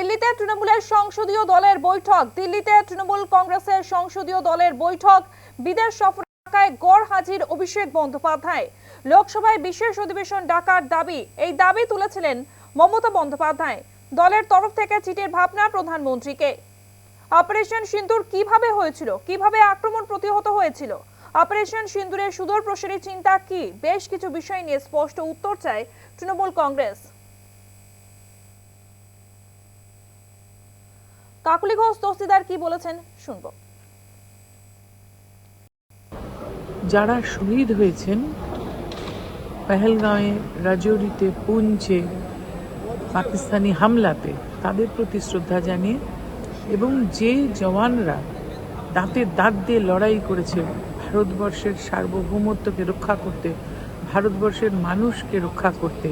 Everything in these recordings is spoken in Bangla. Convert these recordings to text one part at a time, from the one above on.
দিল্লিতে তৃণমূলের সংসদীয় দলের বৈঠক। দিল্লিতে তৃণমূল কংগ্রেসের সংসদীয় দলের বৈঠক। বিদেশ সফর ঢাকায় গড় হাজির অভিষেক বন্দ্যোপাধ্যায়। লোকসভায় বিশেষ অধিবেশন ডাকার দাবি, এই দাবি তুলেছিলেন মমতা বন্দ্যোপাধ্যায়। দলের তরফ থেকে চিঠির ভাবনা প্রধানমন্ত্রীকে। অপারেশন সিন্দুর কীভাবে হয়েছিল? কীভাবে আক্রমণ প্রতিহত হয়েছিল? অপারেশন সিন্দুরের সুদূর প্রসারী চিন্তা কি? বেশ কিছু বিষয় নিয়ে স্পষ্ট উত্তর চায় তৃণমূল কংগ্রেস। কাকুলি ঘোষ দস্তিদার কি বলেছেন শুনব। যারা শহীদ হয়েছেন, পেহেলগাঁওয়ে রাজৌরিতে পুঞ্চে পাকিস্তানি হামলাতে তাদের প্রতি শ্রদ্ধা জানিয়ে এবং যে জওয়ানরা দাঁতে দাঁত দিয়ে লড়াই করেছে ভারতবর্ষের সার্বভৌমত্বকে রক্ষা করতে, ভারতবর্ষের মানুষকে রক্ষা করতে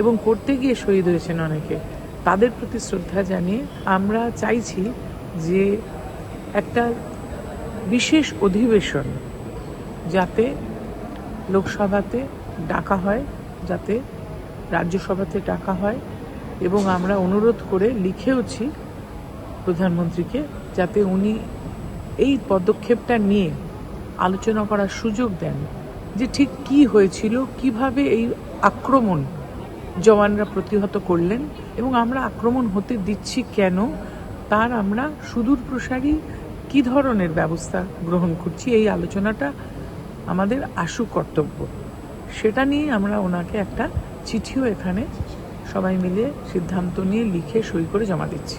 এবং করতে গিয়ে শহীদ হয়েছেন অনেকে। তাদের প্রতি শ্রদ্ধা জানিয়ে আমরা চাইছি যে একটা বিশেষ অধিবেশন যাতে লোকসভাতে ডাকা হয়, যাতে রাজ্যসভাতে ডাকা হয় এবং আমরা অনুরোধ করে লিখেওছি প্রধানমন্ত্রীকে যাতে উনি এই পদক্ষেপটা নিয়ে আলোচনা করার সুযোগ দেন যে ঠিক কি হয়েছিল, কীভাবে এই আক্রমণ জওয়ানরা প্রতিহত করলেন এবং আমরা আক্রমণ হতে দিচ্ছি কেন? তার আমরা সুদূর প্রসারী কী ধরনের ব্যবস্থা গ্রহণ করছি? এই আলোচনাটা আমাদের আশু কর্তব্য। সেটা নিয়ে আমরা ওনাকে একটা চিঠিও এখানে সবাই মিলে সিদ্ধান্ত নিয়ে লিখে সই করে জমা দিচ্ছি।